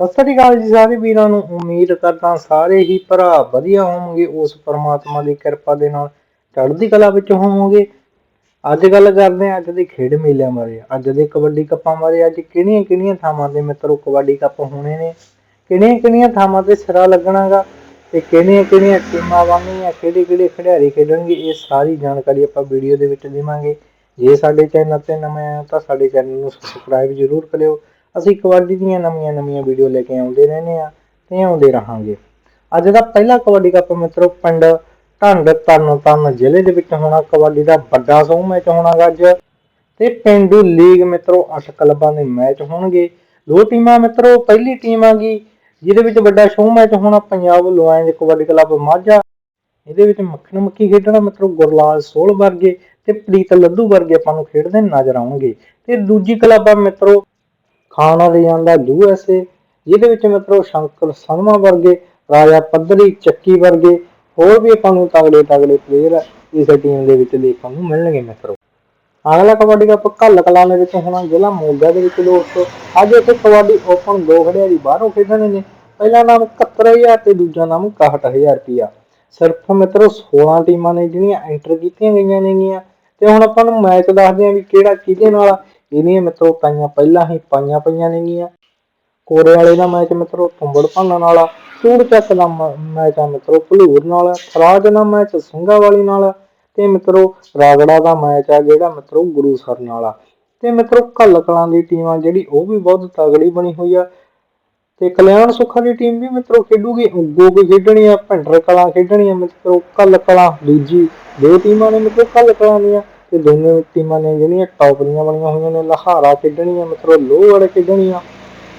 ਸਤਿ ਸ੍ਰੀ ਅਕਾਲ ਜੀ ਸਾਰੇ ਵੀਰਾਂ ਨੂੰ। ਉਮੀਦ ਕਰਦਾ ਸਾਰੇ ਹੀ ਭਰਾ ਵਧੀਆ ਹੋਣਗੇ। ਉਸ ਪਰਮਾਤਮਾ ਦੀ ਕਿਰਪਾ ਦੇ ਨਾਲ ਚੜ੍ਹਦੀ ਕਲਾ ਵਿੱਚ ਹੋਵੋਗੇ। ਅੱਜ ਗੱਲ ਕਰਦੇ ਹਾਂ ਅੱਜ ਦੇ ਖੇਡ ਮੇਲਿਆਂ ਬਾਰੇ। ਅੱਜ ਦੇ ਕਬੱਡੀ ਕੱਪਾਂ ਬਾਰੇ। ਅੱਜ ਕਿਹੜੀਆਂ ਕਿਹੜੀਆਂ ਥਾਵਾਂ ਤੇ ਮਿੱਤਰੋ ਕਬੱਡੀ ਕੱਪ ਹੋਣੇ ਨੇ? ਕਿਹੜੀਆਂ ਕਿਹੜੀਆਂ ਥਾਵਾਂ ਤੇ ਸਿਰਾ ਲੱਗਣਾਗਾ? ਤੇ ਕਿਹੜੀਆਂ ਕਿਹੜੀਆਂ ਟੀਮਾਂ ਬਣਨੀਆਂ? ਕਿਹੜੇ ਕਿਹੜੇ ਖਿਡਾਰੀ ਖੇਡਣਗੇ? ਇਹ ਸਾਰੀ ਜਾਣਕਾਰੀ ਆਪਾਂ ਵੀਡੀਓ ਦੇ ਵਿੱਚ ਦੇਵਾਂਗੇ। ਜੇ ਸਾਡੇ ਚੈਨਲ ਤੇ ਨਵੇਂ ਆਏ ਤਾਂ ਸਾਡੇ ਚੈਨਲ ਨੂੰ ਸਬਸਕ੍ਰਾਈਬ ਜ਼ਰੂਰ ਕਰਿਓ। ਅਸੀਂ ਕਬੱਡੀ ਦੀਆਂ ਨਵੀਆਂ ਨਵੀਆਂ ਵੀਡੀਓ ਲੈ ਕੇ ਆਉਂਦੇ ਰਹਿੰਦੇ ਆ ਤੇ ਆਉਂਦੇ ਰਹਾਂਗੇ। ਅੱਜ ਦਾ ਪਹਿਲਾ ਕਬੱਡੀ ਕੱਪ ਮਿੱਤਰੋ ਪਿੰਡ ਢੰਡ ਤਰਨ ਜ਼ਿਲ੍ਹੇ ਦੇ ਵਿੱਚ ਹੋਣਾ, ਕਬੱਡੀ ਦਾ ਵੱਡਾ ਸਮੂਹ ਮੈਚ ਹੋਣਾਗਾ ਅੱਜ। ਤੇ ਪਿੰਡੂ ਲੀਗ ਮਿੱਤਰੋ 8 ਕਲੱਬਾਂ ਦੇ ਮੈਚ ਹੋਣਗੇ। ਦੋ ਟੀਮਾਂ ਮਿੱਤਰੋ, ਪਹਿਲੀ ਟੀਮ ਆ ਜਿਹਦੇ ਵਿੱਚ ਵੱਡਾ ਸ਼ੋਅ ਮੈਚ ਹੋਣਾ, ਪੰਜਾਬ ਲੋਇੰਜ ਕਬੱਡੀ ਕਲੱਬ ਮਾਝਾ। ਇਹਦੇ ਵਿੱਚ ਮੱਖਣ ਮੱਖੀ ਖੇਡਣਾ ਮਿੱਤਰੋ, ਗੁਰਲਾਲ ਸੋਲ ਵਰਗੇ ਤੇ ਪ੍ਰੀਤ ਲੱਧੂ ਵਰਗੇ ਆਪਾਂ ਨੂੰ ਖੇਡਦੇ ਨਜ਼ਰ ਆਉਣਗੇ। ਤੇ ਦੂਜੀ ਕਲੱਬ ਆ ਮਿੱਤਰੋ ਖਾਣਾ ਦੇ ਜਾਂਦਾ ਯੂਐਸਏ ਜਿਹਦੇ ਵਿੱਚ ਮਿੱਤਰੋ ਸ਼ੰਕਰ ਸੰਮਾ ਵਰਗੇ, ਰਾਜਾ ਪੱਧਰੀ ਚੱਕੀ ਵਰਗੇ, ਹੋਰ ਵੀ ਆਪਾਂ ਨੂੰ ਤਗੜੇ ਤਗੜੇ ਪਲੇਅਰ ਇਸ ਟੀਮ ਦੇ ਵਿੱਚ ਦੇਖਣ ਨੂੰ ਮਿਲਣਗੇ ਮਿੱਤਰੋ। ਅਗਲਾ ਕਬੱਡੀ ਕੱਪ ਕੱਲ ਕਲਾਂ ਦੇ ਵਿੱਚ ਹੋਣਾ ਜ਼ਿਲ੍ਹਾ ਮੋਗਾ ਦੇ ਵਿੱਚ ਦੋਸਤੋ ਅੱਜ ਇੱਥੇ ਕਬੱਡੀ ਓਪਨ ਦੋ ਖਿਡਾਰੀ ਬਾਹਰੋਂ ਖੇਡਣੇ ਨੇ। ਪਹਿਲਾ ਨਾਮ 71000 ਤੇ ਦੂਜਾ ਨਾਮ 61000 ਰੁਪਿਆ ਸਿਰਫ ਮਿੱਤਰੋ 16 ਟੀਮਾਂ ਨੇ ਜਿਹੜੀਆਂ ਐਂਟਰ ਕੀਤੀਆਂ ਗਈਆਂ ਨੇਗੀਆਂ। ਤੇ ਹੁਣ ਆਪਾਂ ਨੂੰ ਮੈਚ ਦੱਸਦੇ ਆਂ ਵੀ ਕਿਹੜਾ ਕਿਹਦੇ ਨਾਲ ਇਹਦੀਆਂ ਮਿੱਤਰੋ ਪਾਈਆਂ ਪਹਿਲਾਂ ਹੀ ਪਾਈਆਂ ਪਈਆਂ ਨੇਗੀਆਂ। ਕੋਰੇ ਵਾਲੇ ਦਾ ਮੈਚ ਮਿੱਤਰੋ ਤੁੰਬੜ ਭੰਨਣ ਵਾਲਾ ਚੂੜ ਚੱਕ ਦਾ ਮੈਚ ਆ ਮਿੱਤਰੋ ਭਲੂਰ ਨਾਲ ਖਰਾਜ ਦਾ ਮੈਚ ਸਿੰਘਾ ਵਾਲੀ ਨਾਲ ਤੇ ਮਿੱਤਰੋ ਰਾਗੜਾ ਦਾ ਮੈਚ ਆ ਜਿਹੜਾ ਮਿੱਤਰੋ ਗੁਰੂਸਰ ਨਾਲ ਆ। ਤੇ ਮਿੱਤਰੋ ਕੱਲ ਕਲਾਂ ਦੀ ਟੀਮ ਆ ਜਿਹੜੀ, ਉਹ ਵੀ ਬਹੁਤ ਤਗੜੀ ਬਣੀ ਹੋਈ ਆ। ਤੇ ਕਲਿਆਣ ਸੁੱਖਾ ਦੀ ਟੀਮ ਵੀ ਮਿੱਤਰੋ ਖੇਡੂਗੀ ਉੱਗੋ ਵੀ ਖੇਡਣੀ ਆ ਭੰਡਰ ਕਲਾਂ ਖੇਡਣੀ ਆ ਮਿੱਤਰੋ ਕੱਲ ਕਲਾਂ, ਦੂਜੀ ਦੋ ਟੀਮਾਂ ਨੇ ਮਿੱਤਰੋ ਕੱਲ ਕਲਾਂ ਦੀਆਂ। ਤੇ ਦੋਨੇ ਟੀਮਾਂ ਨੇ ਜਿਹੜੀਆਂ ਟੌਪ ਦੀਆਂ ਬਣੀਆਂ ਹੋਈਆਂ ਨੇ, ਲਹਾਰਾ ਖੇਡਣੀਆਂ ਮਤਲਬ ਲੋਹ ਵਾਲੇ ਖੇਡਣੀਆਂ,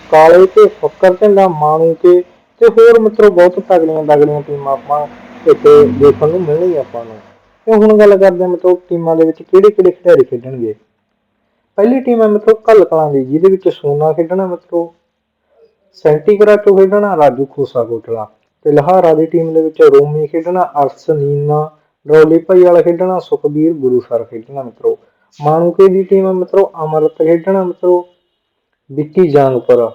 ਕਾਲੇ ਤੇ ਫੱਕਰ, ਝੰਡਾ ਮਾਣੂ ਕੇ ਤੇ ਹੋਰ ਮਤਲਬ ਬਹੁਤ ਤਗੜੀਆਂ ਤਗੜੀਆਂ ਟੀਮਾਂ ਆਪਾਂ ਇੱਥੇ ਦੇਖਣ ਨੂੰ ਮਿਲਣਗੀਆਂ ਆਪਾਂ ਨੂੰ। ਤੇ ਹੁਣ ਗੱਲ ਕਰਦੇ ਹਾਂ ਮਿੱਤਰੋ ਟੀਮਾਂ ਦੇ ਵਿੱਚ ਕਿਹੜੇ ਕਿਹੜੇ ਖਿਡਾਰੀ ਖੇਡਣਗੇ। ਪਹਿਲੀ ਟੀਮ ਹੈ ਮਤਲਬ ਕੱਲ ਕਲਾਂ ਦੀ, ਜਿਹਦੇ ਵਿੱਚ ਸੋਨਾ ਖੇਡਣਾ ਮਿੱਤਰੋ, ਸੈਂਟੀਗਰਾ ਤੋਂ ਖੇਡਣਾ, ਰਾਜੂ ਖੋਸਾ ਕੋਟਲਾ, ਤੇ ਲਹਾਰਾ ਦੀ ਟੀਮ ਦੇ ਵਿੱਚ ਰੋਮੀ ਖੇਡਣਾ, ਅਰਸ ਨੀਨਾ ਡਰੋਲੀ ਭਾਈ ਵਾਲਾ ਖੇਡਣਾ, ਸੁਖਬੀਰ ਗੁਰੂ ਸਰ ਖੇਡਣਾ ਮਿੱਤਰੋ। ਮਾਨੂਕੇ ਦੀ ਟੀਮ ਹੈ ਮਿੱਤਰੋ, ਅਮਰਤ ਖੇਡਣਾ ਮਿੱਤਰੋ। ਵਿੱਕੀ ਜਾਂਗਪੁਰ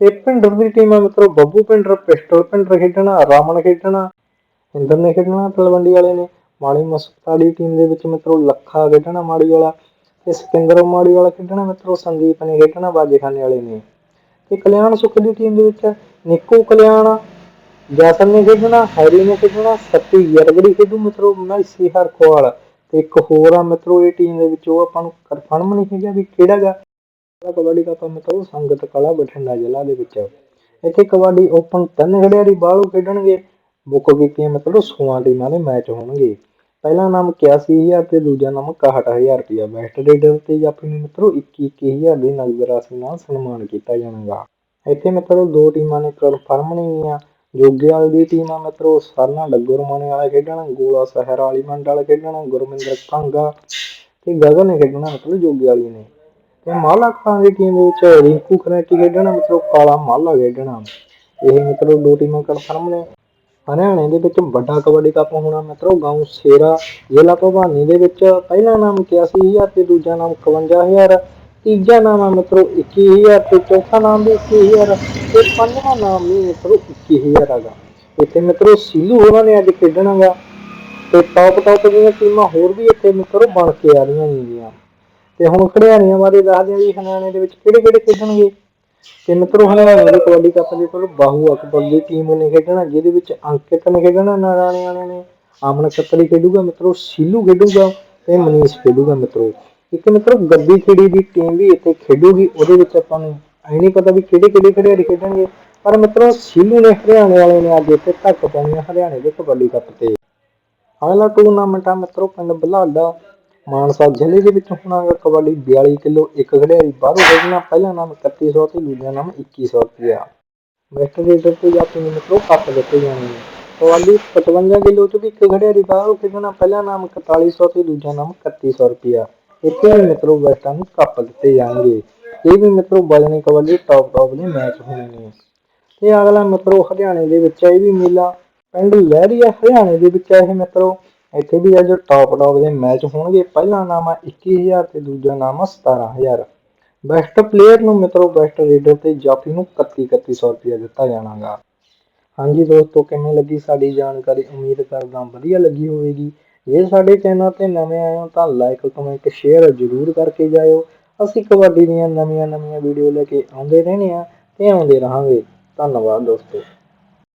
ਤੇ ਭਿੰਡਰ ਦੀ ਟੀਮ ਹੈ ਮਿੱਤਰੋ, ਬੱਬੂ ਭਿੰਡਰ ਪਿਸਟਲ ਭਿੰਡਰ ਖੇਡਣਾ, ਰਾਮਨ ਖੇਡਣਾ, ਇੰਦਰ ਨੇ ਖੇਡਣਾ ਤਲਵੰਡੀ ਵਾਲੇ ਨੇ। ਮਾੜੀ ਮਸਕਤਾ ਦੀ ਟੀਮ ਦੇ ਵਿੱਚ ਮਿੱਤਰੋ, ਲੱਖਾ ਖੇਡਣਾ ਮਾੜੀ ਵਾਲਾ। ਤੇ ਸਿਕੰਦਰ ਮਾੜੀ ਵਾਲਾ ਖੇਡਣਾ ਮਿੱਤਰੋ ਸੰਦੀਪ ਨੇ ਖੇਡਣਾ, ਬਾਜੇਖਾਨੇ ਵਾਲੇ ਨੇ। ਤੇ ਕਲਿਆਣ ਸੁੱਖ ਦੀ ਟੀਮ ਦੇ ਵਿੱਚ ਨਿੱਕੂ ਕਲਿਆਣ ਜੈਸਨ ਨੇ ਖੇਡਣਾ, ਹੈਰੀ ਨੇ ਖੇਡਣਾ, ਸੱਤੀ ਯਰਗੜੀ ਖੇਡੂ ਮਿੱਤਰੋ, ਮੈਂ ਸਿਹਰ ਖੋਲ ਤੇ ਇੱਕ ਹੋਰ ਆ ਮਿੱਤਰੋ, ਇਹ ਟੀਮ ਦੇ ਵਿੱਚ ਉਹ ਆਪਾਂ ਨੂੰ ਕਨਫਰਮ ਨਹੀਂ ਹੈਗਾ ਵੀ ਕਿਹੜਾ ਗਾ। ਕਬੱਡੀ ਦਾ ਆਪਾਂ ਮਿੱਤਰੋ, ਸੰਗਤ ਕਲਾ ਬਠਿੰਡਾ ਜ਼ਿਲ੍ਹਾ ਦੇ ਵਿੱਚ ਇੱਥੇ ਕਬੱਡੀ ਓਪਨ ਤਿੰਨ ਖਿਡਾਰੀ ਬਾਹਰੋਂ ਖੇਡਣਗੇ। ਬੁੱਕ ਕੀਤੀਆਂ ਮਤਲਬ 16 ਟੀਮਾਂ ਦੇ ਮੈਚ ਹੋਣਗੇ। ਪਹਿਲਾ ਨਾਮ 81000 ਤੇ ਦੂਜਾ ਨਾਮ 61000 ਰੁਪਇਆ। ਬੈਸਟ ਰੇਡਰ ਤੇ ਆਪਣੇ ਮਿੱਤਰੋ 21000 ਦੀ ਨਗਦ ਰਾਸ਼ੀ ਨਾਲ ਸਨਮਾਨ ਕੀਤਾ ਜਾਣਗਾ। ਇੱਥੇ ਮਿੱਤਰੋ, ਦੋ ਟੀਮਾਂ ਨੇ ਕਨਫਰਮ ਨਹੀਂ ਆ। ਜੋਗੇਵਾਲ ਦੀ ਟੀਮ ਆ ਮਿੱਤਰੋ ਸਰਨਾ ਡੱਗੋਰਮਾਨੇ ਵਾਲਾ ਖੇਡਣਾ, ਗੋਲਾ ਸਹਿਰਾ ਵਾਲੀ ਮੰਡ ਵਾਲਾ ਖੇਡਣਾ, ਗੁਰਮਿੰਦਰ ਕਾਂਗਾ ਤੇ ਗਗਨ ਨੇ ਖੇਡਣਾ ਮਤਲਬ ਜੋਗੇਵਾਲੀ ਨੇ। ਤੇ ਮਾਲਾ ਖਾਨ ਦੀ ਟੀਮ ਵਿੱਚ ਰਿੰਕੂ ਖਰੇਟੀ ਖੇਡਣਾ, ਮਿੱਤਰੋ ਕਾਲਾ ਮਾਲਾ ਖੇਡਣਾ। ਇਹ ਮਤਲਬ ਦੋ ਟੀਮਾਂ ਕਨਫਰਮ ਨੇ। ਹਰਿਆਣੇ ਦੇ ਵਿੱਚ ਵੱਡਾ ਕਬੱਡੀ ਕੱਪ ਹੋਣਾ ਮਿੱਤਰੋ, ਗਾਉਂ ਸੇਰਾ ਜ਼ਿਲ੍ਹਾ ਭਵਾਨੀ ਦੇ ਵਿੱਚ। ਪਹਿਲਾ ਨਾਮ 81000 ਤੇ ਦੂਜਾ ਨਾਮ 51000 ਤੀਜਾ ਨਾਮ ਆ ਮਿੱਤਰੋ 21000 ਤੇ ਚੌਥਾ ਨਾਮ ਵੀ 21000 ਤੇ ਪੰਜਵਾਂ ਨਾਮ ਵੀ ਮਿੱਤਰੋ 21000 ਹੈਗਾ। ਇੱਥੇ ਮਿੱਤਰੋ ਸੀਲੂ ਹੋਰਾਂ ਨੇ ਅੱਜ ਖੇਡਣਾਗਾ ਤੇ ਟੌਪ ਟੌਪ ਦੀਆਂ ਟੀਮਾਂ ਹੋਰ ਵੀ ਇੱਥੇ ਮਿੱਤਰੋ ਬਣ ਕੇ ਆ ਰਹੀਆਂ ਨੇਗੀਆਂ ਤੇ ਹੁਣ ਖਿਡਾਰੀਆਂ ਬਾਰੇ ਦੱਸਦੇ ਆ ਵੀ ਹਰਿਆਣੇ ਦੇ ਵਿੱਚ ਕਿਹੜੇ ਕਿਹੜੇ ਖੇਡਣਗੇ। ਤੇ ਮਿੱਤਰੋ ਹਰਿਆਣਾ ਦੇ ਕਬੱਡੀ ਕੱਪ ਦੇ ਕੋਲ ਬਾਹੂ ਅਕਬਰ ਦੀ ਟੀਮ ਨੇ ਖੇਡਣਾ, ਜਿਹਦੇ ਵਿੱਚ ਅੰਕਿਤ ਨੇ ਖੇਡਣਾ ਨਾਰਾਣੇ ਵਾਲਿਆਂ ਨੇ। ਆਮਨ ਖੱਤਰੀ ਖੇਡੂਗਾ ਮਿੱਤਰੋ, ਸੀਲੂ ਖੇਡੂਗਾ ਤੇ ਮਨੀਸ਼ ਖੇਡੂਗਾ ਮਿੱਤਰੋ ਇੱਕ ਮਿੱਤਰੋ ਗੱਦੀ ਖੇੜੀ ਦੀ ਟੀਮ ਵੀ ਇੱਥੇ ਖੇਡੂਗੀ, ਉਹਦੇ ਵਿੱਚ ਆਪਾਂ ਨੂੰ ਐ ਨਹੀਂ ਪਤਾ ਵੀ ਕਿਹੜੇ ਕਿਹੜੇ ਖਿਡਾਰੀ ਖੇਡਣਗੇ। ਪਰ ਮਿੱਤਰੋ, ਸੀਲੂ ਨੇ ਹਰਿਆਣੇ ਵਾਲੇ ਨੇ ਅੱਜ ਇੱਥੇ ਧੱਕ ਪਾਉਣੀ ਹਰਿਆਣੇ ਦੇ ਕਬੱਡੀ ਕੱਪ ਤੇ। ਅਗਲਾ ਟੂਰਨਾਮੈਂਟ ਆ ਮਿੱਤਰੋ, ਪਿੰਡ ਬਲਾਡਾ, ਮਾਨਸਾ ਜ਼ਿਲ੍ਹੇ ਦੇ ਵਿੱਚ ਹੋਣਾ ਗਾ ਕਬੱਡੀ। 42 ਕਿਲੋ ਇੱਕ ਖਿਡਾਰੀ ਬਾਹਰੋਂ ਖੇਡਣਾ, ਪਹਿਲਾ ਨਾਮ 3100 ਤੇ ਦੂਜਾ ਨਾਮ 2100 ਰੁਪਇਆ। ਵੈਸਟ ਰੇਡਰ ਤੇ ਜਾਤੀ ਨੂੰ ਮਿੱਤਰੋ, ਕੱਪ ਦਿੱਤੇ ਜਾਣੇ ਨੇ ਕਬੱਡੀ 55 ਕਿਲੋ ਚ ਵੀ ਇੱਕ ਖਿਡਾਰੀ ਬਾਹਰੋਂ ਖੇਡਣਾ, ਪਹਿਲਾ ਨਾਮ 4100 ਤੇ ਦੂਜਾ ਨਾਮ 3100 ਰੁਪਇਆ। ਇੱਥੇ ਵੀ ਮਿੱਤਰੋ ਵੈਸਟਾਂ ਨੂੰ ਕੱਪ ਦਿੱਤੇ ਜਾਣਗੇ। ਇਹ ਵੀ ਮਿੱਤਰੋ ਬਜਨੀ ਕਬੱਡੀ ਟੌਪ ਟੌਪ ਦੇ ਮੈਚ ਹੋਣੇ ਨੇ ਤੇ ਅਗਲਾ ਮਿੱਤਰੋ ਹਰਿਆਣੇ ਦੇ ਵਿੱਚ ਇਹ ਵੀ ਮੇਲਾ ਪਿੰਡ ਲਹਿਰੀਆ, ਹਰਿਆਣੇ ਦੇ ਵਿੱਚ ਇਹ ਮਿੱਤਰੋ। ਇੱਥੇ ਵੀ ਅੱਜ ਟੌਪ ਟੌਪ ਦੇ ਮੈਚ ਹੋਣਗੇ। ਪਹਿਲਾ ਨਾਮ ਆ 21000 ਤੇ ਦੂਜਾ ਨਾਮ ਆ 17000 ਬੈਸਟ ਪਲੇਅਰ ਨੂੰ ਮਿੱਤਰੋ ਬੈਸਟ ਰੇਡਰ ਤੇ ਜਾਫੀ ਨੂੰ 31 3100 ਰੁਪਇਆ ਦਿੱਤਾ ਜਾਣਾਗਾ। ਹਾਂਜੀ ਦੋਸਤੋ, ਕਿਵੇਂ ਲੱਗੀ ਸਾਡੀ ਜਾਣਕਾਰੀ? ਉਮੀਦ ਕਰਦਾ ਵਧੀਆ ਲੱਗੀ ਹੋਵੇਗੀ। ਜੇ ਸਾਡੇ ਚੈਨਲ ਤੇ ਨਵੇਂ ਆਏ ਹੋ ਤਾਂ ਲਾਈਕ ਕਮੈਂਟ ਸ਼ੇਅਰ ਜ਼ਰੂਰ ਕਰਕੇ ਜਾਇਓ। ਅਸੀਂ ਕਬੱਡੀ ਦੀਆਂ ਨਵੀਆਂ ਨਵੀਆਂ ਵੀਡੀਓ ਲੈ ਕੇ ਆਉਂਦੇ ਰਹਿੰਦੇ ਆ ਤੇ ਆਉਂਦੇ ਰਹਾਂਗੇ। ਧੰਨਵਾਦ ਦੋਸਤੋ।